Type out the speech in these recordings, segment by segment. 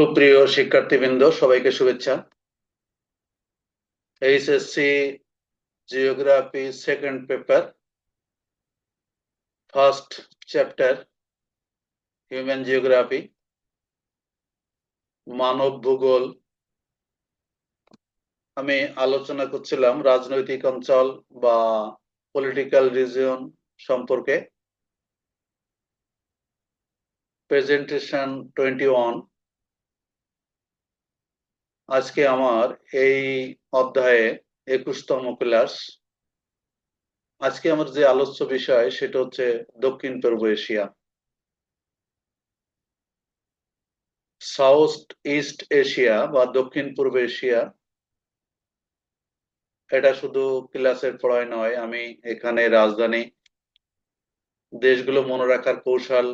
সুপ্রিয় শিক্ষার্থীবৃন্দ, সবাইকে শুভেচ্ছা। HSC geography second paper first chapter human geography মানব ভূগোল। আমি আলোচনা করছিলাম রাজনৈতিক অঞ্চল বা পলিটিক্যাল রিজিয়ন সম্পর্কে। প্রেজেন্টেশন টোয়েন্টি ওয়ান আজকে আমার এই অধ্যায়ে একুশতম ক্লাস আজকে আমার যে আলোচ্য বিষয়, সেটা হচ্ছে দক্ষিণ পূর্ব এশিয়া। সাউথ ইস্ট এশিয়া বা দক্ষিণ পূর্ব এশিয়া, এটা শুধু ক্লাসের পড়ায় নয়, আমি এখানে রাজধানী, দেশগুলো মনে রাখার কৌশল,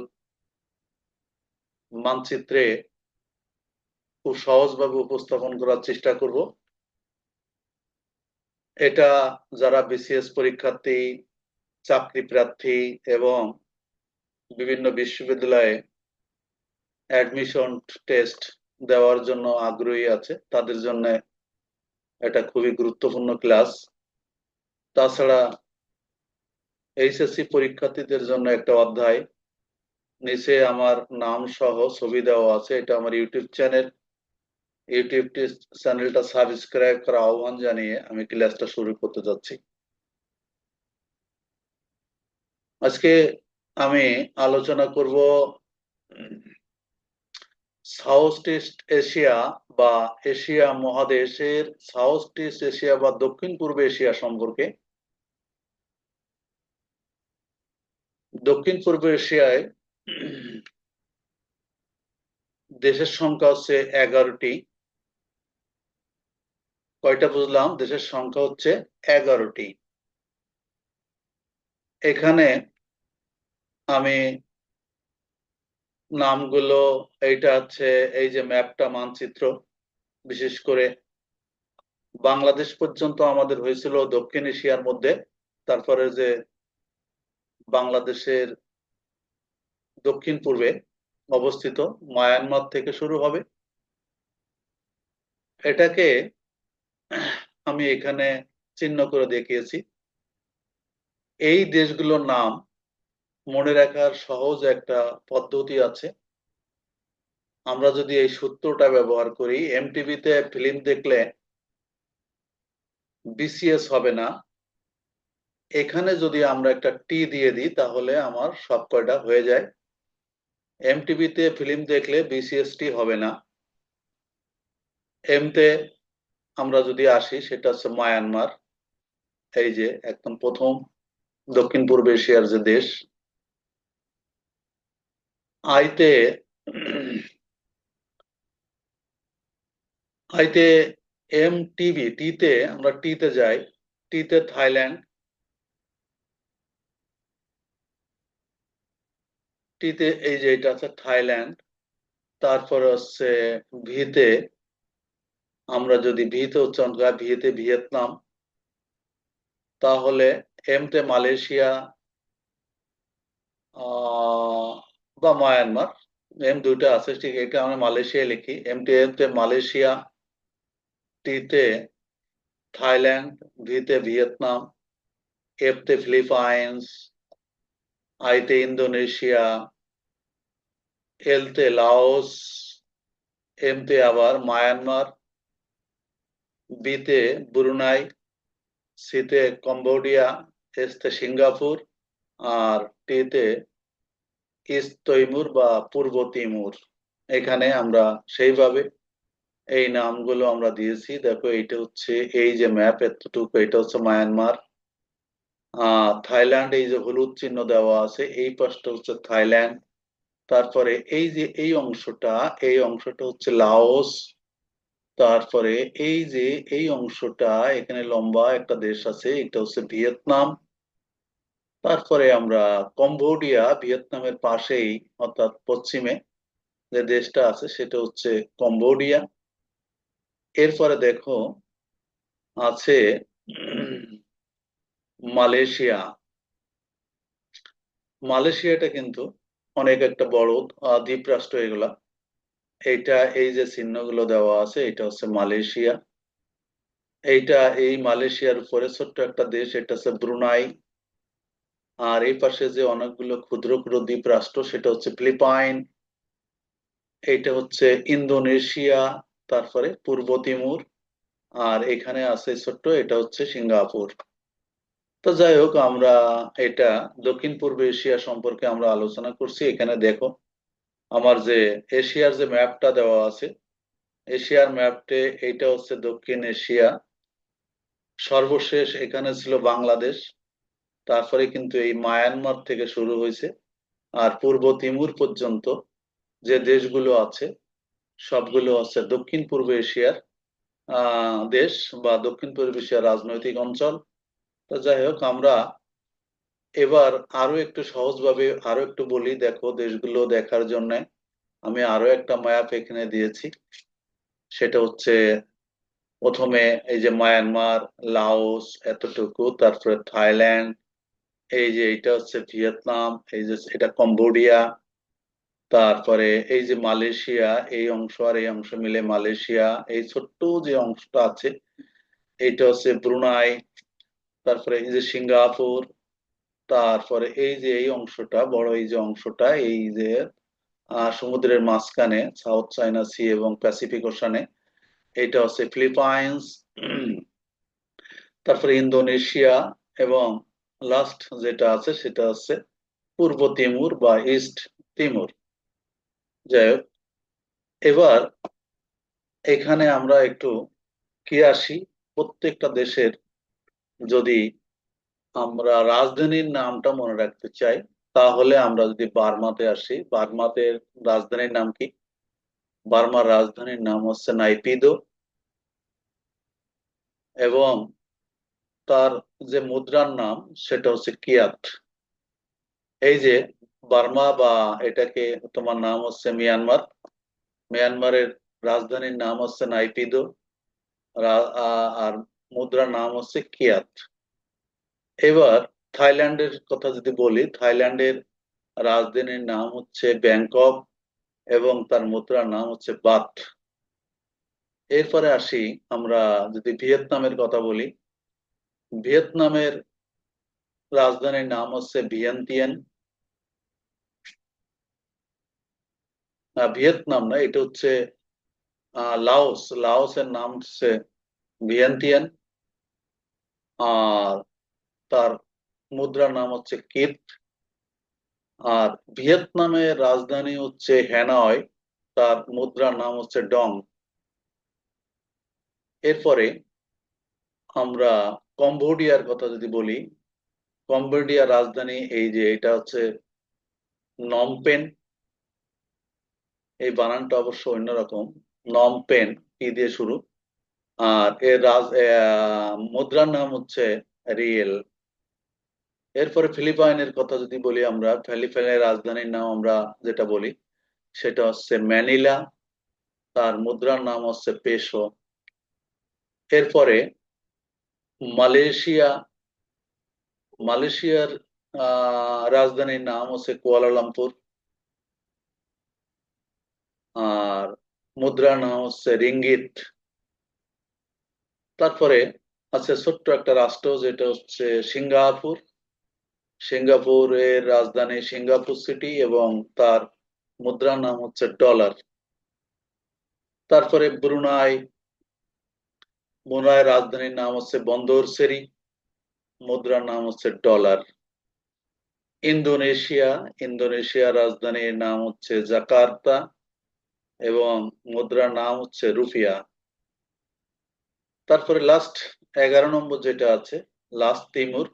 মানচিত্রে খুব সহজভাবে উপস্থাপন করার চেষ্টা করব। এটা যারা বিসিএস পরীক্ষার্থী, চাকরি প্রার্থী এবং বিভিন্ন বিশ্ববিদ্যালয়ে অ্যাডমিশন টেস্ট দেওয়ার জন্য আগ্রহী আছে, তাদের জন্য এটা খুবই গুরুত্বপূর্ণ ক্লাস তাছাড়া এইচএসসি পরীক্ষার্থীদের জন্য একটা অধ্যায়, নিচে আমার নাম সহ ছবি দেওয়া আছে, এটা আমার ইউটিউব চ্যানেল ইউটিউব চ্যানেলটা সাবস্ক্রাইব করা আহ্বান জানিয়ে আমি ক্লাসটা শুরু করতে যাচ্ছি। আজকে আমি আলোচনা করব সাউথ ইস্ট এশিয়া বা এশিয়া মহাদেশের সাউথ ইস্ট এশিয়া বা দক্ষিণ পূর্ব এশিয়া সম্পর্কে। দক্ষিণ পূর্ব এশিয়ায় দেশের সংখ্যা হচ্ছে এগারোটি। কয়টা বুঝলাম? দেশের সংখ্যা হচ্ছে এগারোটি। এখানে আমি নামগুলো, এইটা হচ্ছে এই যে ম্যাপটা, মানচিত্র, বিশেষ করে বাংলাদেশ পর্যন্ত আমাদের হয়েছিল দক্ষিণ এশিয়ার মধ্যে, তারপরে যে বাংলাদেশের দক্ষিণ পূর্বে অবস্থিত, মায়ানমার থেকে শুরু হবে। এটাকে আমি এখানে চিহ্ন করে দেখিয়েছি। এই দেশগুলোর নাম মনে রাখার সহজ একটা পদ্ধতি আছে। আমরা যদি এই সূত্রটা ব্যবহার করি এমটিভিতে ফিল্ম দেখলে বিসিএস হবে না। এখানে যদি আমরা একটা টি দিয়ে দিই, তাহলে আমার সব কয়টা হয়ে যায়। এমটিভিতে ফিল্ম দেখলে বিসিএসটি হবে না। এমতে আমরা যদি আসি, সেটা হচ্ছে মায়ানমার। এই যে, একদম প্রথম দক্ষিণ পূর্ব এশিয়ার যে দেশ। আইতে আইতে এম টিভি টিতে, আমরা টিতে যাই। টিতে থাইল্যান্ড। টিতে এই যে, এটা আছে থাইল্যান্ড। তারপরে হচ্ছে ভিতে। আমরা যদি ভিতে উচ্চারণ করি ভিতে ভিয়েতনাম, তাহলে এমতে মালয়েশিয়া বা মায়ানমার, এম দুইটা আছে, ঠিক এটা আমরা মালয়েশিয়া লিখি। এমটি এমতে মালয়েশিয়া, টিতে থাইল্যান্ড, ভিতে ভিয়েতনাম, এফতে ফিলিপাইন্স, আইতে ইন্দোনেশিয়া, এলতে লাওস, এমতে আবার মায়ানমার বিতে ব্রুনাই, সিতে কম্বোডিয়া, এসতে সিঙ্গাপুর, আর টিতে ইস্ট তৈমুর বা পূর্ব তিমুর। এখানে আমরা সেইভাবে এই নামগুলো আমরা দিয়েছি। দেখো, এইটা হচ্ছে, এই যে ম্যাপ এতটুকু, এটা হচ্ছে মায়ানমার। থাইল্যান্ড, এই যে হলুদ চিহ্ন দেওয়া আছে, এই পাশটা হচ্ছে থাইল্যান্ড। তারপরে এই যে এই অংশটা এই অংশটা হচ্ছে লাওস। তারপরে এই যে এই অংশটা, এখানে লম্বা একটা দেশ আছে, এটা হচ্ছে ভিয়েতনাম। তারপরে আমরা কম্বোডিয়া, ভিয়েতনামের পাশেই, অর্থাৎ পশ্চিমে যে দেশটা আছে, সেটা হচ্ছে কম্বোডিয়া। এরপরে দেখো, আছে মালয়েশিয়া। মালয়েশিয়াটা কিন্তু অনেক একটা বড় দ্বীপ রাষ্ট্র এগুলা। এইটা এই যে চিহ্নগুলো দেওয়া আছে, এটা হচ্ছে মালয়েশিয়া। এইটা এই মালয়েশিয়ার উপরে ছোট্ট একটা দেশ, এটা হচ্ছে ব্রুনাই। আর এই পাশে যে অনেকগুলো ক্ষুদ্র ক্ষুদ্র দ্বীপ রাষ্ট্র সেটা হচ্ছে ফিলিপাইন। এইটা হচ্ছে ইন্দোনেশিয়া, তারপরে পূর্ব তিমুর। আর এখানে আছে ছোট্ট, এটা হচ্ছে সিঙ্গাপুর। তো যাই হোক, আমরা এটা দক্ষিণ পূর্ব এশিয়া সম্পর্কে আমরা আলোচনা করছি। এখানে দেখো আমার যে এশিয়ার যে ম্যাপটা দেওয়া আছে, এশিয়ার ম্যাপটে এইটা হচ্ছে দক্ষিণ এশিয়া। সর্বশেষ এখানে ছিল বাংলাদেশ। তারপরে কিন্তু এই মায়ানমার থেকে শুরু হয়েছে। আর পূর্ব তিমুর পর্যন্ত যে দেশগুলো আছে, সবগুলো হচ্ছে দক্ষিণ পূর্ব এশিয়ার দেশ বা দক্ষিণ পূর্ব এশিয়ার রাজনৈতিক অঞ্চল। তো যাই হোক, আমরা এবার আরও একটু সহজভাবে, আরও একটু বলি, দেখো দেশগুলো দেখার জন্য আমি আরও একটা ম্যাপ এখানে দিয়েছি। সেটা হচ্ছে প্রথমে এই যে মায়ানমার লাওস এতটুকু, তারপরে থাইল্যান্ড এই যে এটা হচ্ছে ভিয়েতনাম এই যে এটা কম্বোডিয়া তারপরে এই যে মালয়েশিয়া এই অংশ আর এই অংশ মিলে মালয়েশিয়া এই ছোট্ট যে অংশটা আছে এইটা হচ্ছে ব্রুনাই তারপরে এই যে সিঙ্গাপুর তারপরে এই যে এই অংশটা, বড় এই যে অংশটা, এই যে সমুদ্রের মাঝখানে, সাউথ চায়না সি এবং প্যাসিফিক ওশানে এটা হচ্ছে ফিলিপাইন্স, তারপরে ইন্দোনেশিয়া এবং লাস্ট যেটা আছে সেটা হচ্ছে পূর্ব তিমুর বা ইস্ট তিমুর। যাই হোক, এবার এখানে আমরা একটু কি আসি, প্রত্যেকটা দেশের যদি আমরা রাজধানীর নামটা মনে রাখতে চাই, তাহলে আমরা যদি বার্মাতে আসি, বার্মাতে রাজধানীর নাম কি? বার্মার রাজধানীর নাম হচ্ছে নাইপিদো। এবং তার যে মুদ্রার নাম, সেটা হচ্ছে কিয়াত। এই যে বার্মা বা এটাকে তোমার নাম হচ্ছে মিয়ানমার, মিয়ানমারের রাজধানীর নাম হচ্ছে নাইপিদো আর মুদ্রার নাম হচ্ছে কিয়াত। এবার থাইল্যান্ডের কথা যদি বলি, থাইল্যান্ডের রাজধানীর নাম হচ্ছে ব্যাংকক এবং তার মুদ্রার নাম হচ্ছে বাথ এরপরে আসি আমরা যদি ভিয়েতনামের কথা বলি। ভিয়েতনামের রাজধানীর নাম হচ্ছে ভিয়েন্তিয়ান। ভিয়েতনাম না, এটা হচ্ছে লাওস। লাওসের নাম হচ্ছে ভিয়েন্তিয়ান। আর তার মুদ্রার নাম হচ্ছে কিট আর ভিয়েতনামের রাজধানী হচ্ছে হ্যানয়, তার মুদ্রার নাম হচ্ছে ডং। এরপরে আমরা কম্বোডিয়ার কথা যদি বলি কম্বোডিয়ার রাজধানী এই যে এটা হচ্ছে নমপেন। এই বানানটা অবশ্য অন্যরকম নমপেন কি দিয়ে শুরু। আর এর রাজ মুদ্রার নাম হচ্ছে রিয়েল। এরপরে ফিলিপাইনের কথা যদি বলি আমরা, ফিলিপাইনের রাজধানীর নাম আমরা যেটা বলি, সেটা হচ্ছে ম্যানিলা, তার মুদ্রার নাম হচ্ছে পেশো। এরপরে মালয়েশিয়া, মালয়েশিয়ার রাজধানীর নাম হচ্ছে কুয়ালালামপুর। আর মুদ্রার নাম হচ্ছে রিঙ্গিত। তারপরে আছে ছোট্ট একটা রাষ্ট্র, যেটা হচ্ছে সিঙ্গাপুর। সিঙ্গাপুরের রাজধানী সিঙ্গাপুর সিটি এবং তার মুদ্রার নাম হচ্ছে ডলার। তারপরে ব্রুনাই ব্রুনাই রাজধানীর নাম হচ্ছে বন্দর সেরি, মুদ্রার নাম হচ্ছে ডলার। ইন্দোনেশিয়া ইন্দোনেশিয়ার রাজধানীর নাম হচ্ছে জাকার্তা এবং মুদ্রার নাম হচ্ছে রুফিয়া। তারপরে লাস্ট এগারো নম্বর যেটা আছে, last Timor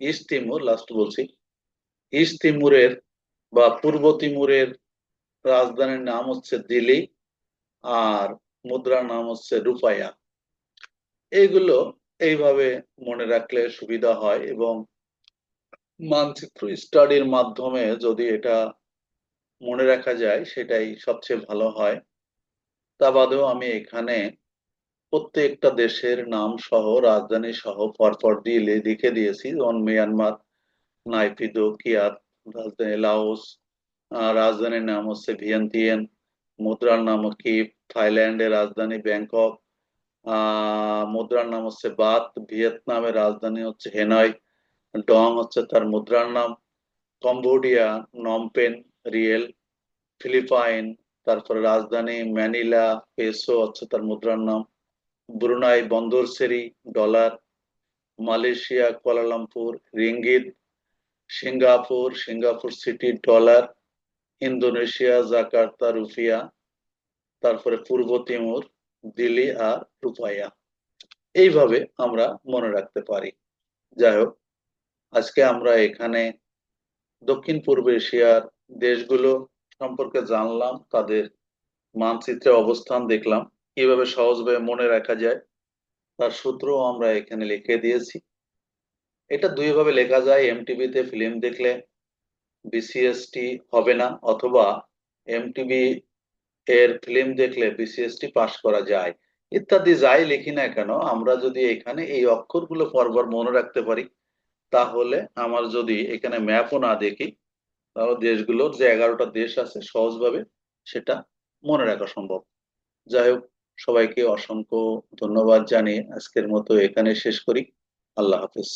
east Timor last বলছি। ইস্ট তিমুরের বা পূর্ব তিমুরের রাজধানীর নাম হচ্ছে দিল্লি আর মুদ্রার নাম হচ্ছে রুফায়া এইগুলো এইভাবে মনে রাখলে সুবিধা হয় এবং মানচিত্র স্টাডির মাধ্যমে যদি এটা মনে রাখা যায়, সেটাই সবচেয়ে ভালো হয়। তা বাদেও আমি এখানে প্রত্যেকটা দেশের নাম সহ রাজধানী সহ পরপর দিয়ে লিখে দিয়েছি। যেমন মিয়ানমার, নাইপিদো, কিয়াত, রাজধানী লাওস রাজধানীর নাম হচ্ছে ভিয়েন্তিয়ান, মুদ্রার নাম কিপ, থাইল্যান্ডের রাজধানী ব্যাংকক মুদ্রার নাম হচ্ছে বাত, ভিয়েতনামের রাজধানী হচ্ছে হেনয়, ডং হচ্ছে তার মুদ্রার নাম, কম্বোডিয়া নমপেন রিয়েল ফিলিপাইন তারপরে রাজধানী ম্যানিলা, পেসো হচ্ছে তার মুদ্রার নাম। Brunei Bandar Seri dollar, Malaysia, Kuala Lumpur, ringgit, Singapore Singapore city, dollar, Indonesia, Jakarta, rupiah, তারপরে পূর্ব তিমুর, দিল্লি আর রুপাইয়া। এইভাবে আমরা মনে রাখতে পারি। যাই হোক, আজকে আমরা এখানে দক্ষিণ পূর্ব এশিয়ার দেশগুলো সম্পর্কে জানলাম, তাদের মানচিত্রে অবস্থান দেখলাম। কীভাবে সহজভাবে মনে রাখা যায়। তার সূত্রও আমরা এখানে লিখে দিয়েছি। এটা দুইভাবে লেখা যায়। এমটিভিতে ফিল্ম দেখলে বিসিএসটি হবে না, অথবা এমটিভি এর ফিল্ম দেখলে বিসিএসটি পাস করা যায়। ইত্যাদি যাই লিখি না কেন, আমরা যদি এখানে এই অক্ষরগুলো পরপর মনে রাখতে পারি, তাহলে আমার যদি এখানে ম্যাপও না দেখি, তাহলে দেশগুলোর যে এগারোটা দেশ আছে সহজভাবে সেটা মনে রাখা সম্ভব। যাই হোক সবাইকে অসংখ্য ধন্যবাদ জানিয়ে আজকের মতো এখানে শেষ করি। আল্লাহ হাফিজ।